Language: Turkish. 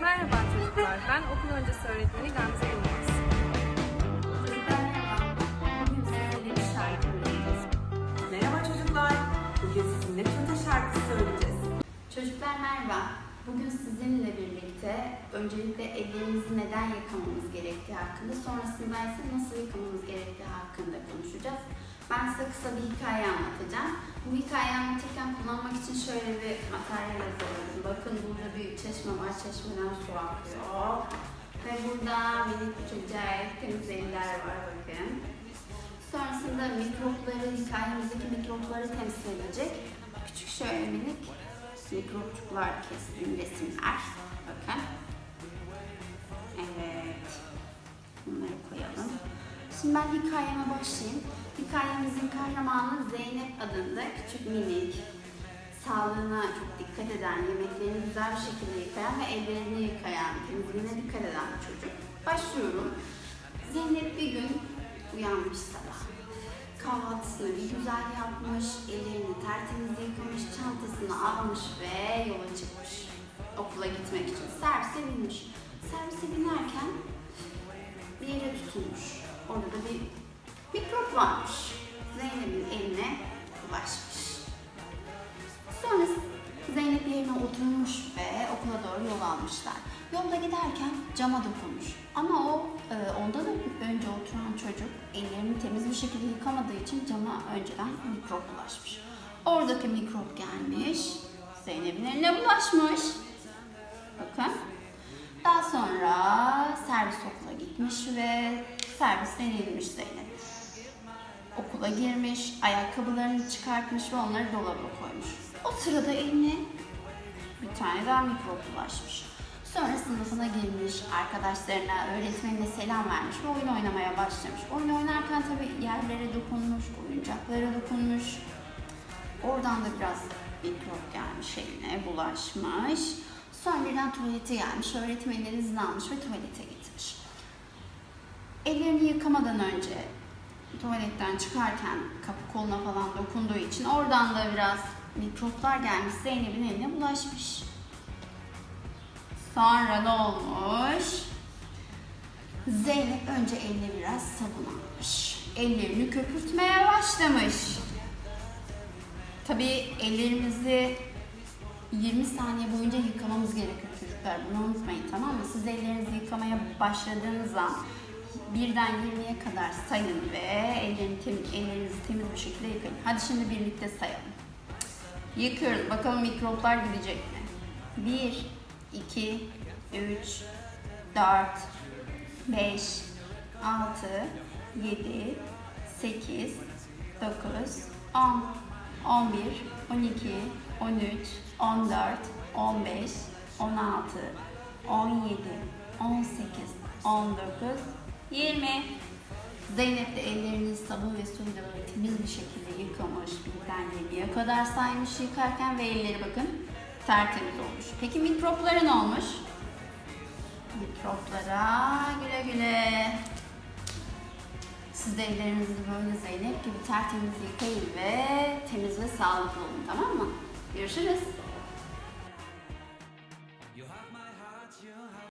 Merhaba çocuklar, ben okul öncesi öğretmeni Gamze Yılmaz. Çocuklar merhaba. Bugün sizlerle bir şarkı öğreneceğiz. Merhaba çocuklar. Bugün sizinle türde şarkı söyleyeceğiz. Çocuklar merhaba. Bugün sizinle birlikte öncelikle ellerimizi neden yıkamamız gerektiği hakkında, sonrasında ise nasıl yıkamamız gerektiği hakkında konuşacağız. Ben size kısa bir hikaye anlatacağım. Bu hikayeyi anlatırken kullanmak için şöyle bir materyal hazırladım. Bakın burada bir çeşme var, çeşmeden su akıyor. Ve burada minik çocuk temiz eller var bakın. Sonrasında mikropları, hikayemizdeki mikropları temsil edecek küçük şöyle minik mikropçuklar kestiğim resimler. Bakın. Evet. Bunları koyalım. Şimdi ben hikayeme başlayayım. Hikayemizin kahramanı Zeynep adında küçük minik, sağlığına çok dikkat eden, yemeklerini güzel bir şekilde yıkayan ve ellerini yıkayan, temizliğine dikkat eden bir çocuk. Başlıyorum. Zeynep bir gün uyanmış sabah. Kahvaltısını bir güzel yapmış, ellerini tertemiz yıkamış, çantasını almış ve yola çıkmış. Okula gitmek için servise binmiş. Servise binerken bir yere tutunmuş. Orada da bir mikrop varmış. Zeynep'in eline bulaşmış. Sonra Zeynep yerine oturmuş ve okula doğru yol almışlar. Yolda giderken cama dokunmuş. Ama o e, ondan önce oturan çocuk ellerini temiz bir şekilde yıkamadığı için cama önceden mikrop bulaşmış. Oradaki mikrop gelmiş, Zeynep'in eline bulaşmış. Bakın. Daha sonra servis okula gitmiş ve servisten inmiş Zeynep. Okula girmiş, ayakkabılarını çıkartmış ve onları dolaba koymuş. O sırada eline bir tane daha mikrop bulaşmış. Sonra sınıfına girmiş, arkadaşlarına, öğretmenine selam vermiş ve oyun oynamaya başlamış. Oyun oynarken tabii yerlere dokunmuş, oyuncaklara dokunmuş. Oradan da biraz mikrop gelmiş eline, bulaşmış. Sonra birden tuvalete gelmiş, öğretmenler izin almış ve tuvalete gitmiş. Ellerini yıkamadan önce tuvaletten çıkarken kapı koluna falan dokunduğu için oradan da biraz mikroplar gelmiş Zeynep'in eline bulaşmış. Sonra ne olmuş? Zeynep önce eline biraz sabun almış. Ellerini köpürtmeye başlamış. Tabii ellerimizi 20 saniye boyunca yıkamamız gerekiyor çocuklar. Bunu unutmayın tamam mı? Siz ellerinizi yıkamaya başladığınız an birden 20'ye kadar sayın ve ellerini temiz, ellerinizi temiz bir şekilde yıkayın. Hadi şimdi birlikte sayalım. Yıkıyoruz. Bakalım mikroplar gidecek mi? 1, 2, 3, 4, 5, 6, 7, 8, 9, 10, 11, 12, 13, 14, 15, 16, 17, 18, 19, 20. Zeynep de ellerini sabun ve suyla böyle temiz bir şekilde yıkamış. Birden 20'ye kadar saymış yıkarken ve elleri bakın tertemiz olmuş. Peki mikroplara ne olmuş? Mikroplara güle güle. Siz de ellerinizi böyle Zeynep gibi tertemiz yıkayın ve temiz ve sağlıklı olun tamam mı? Görüşürüz.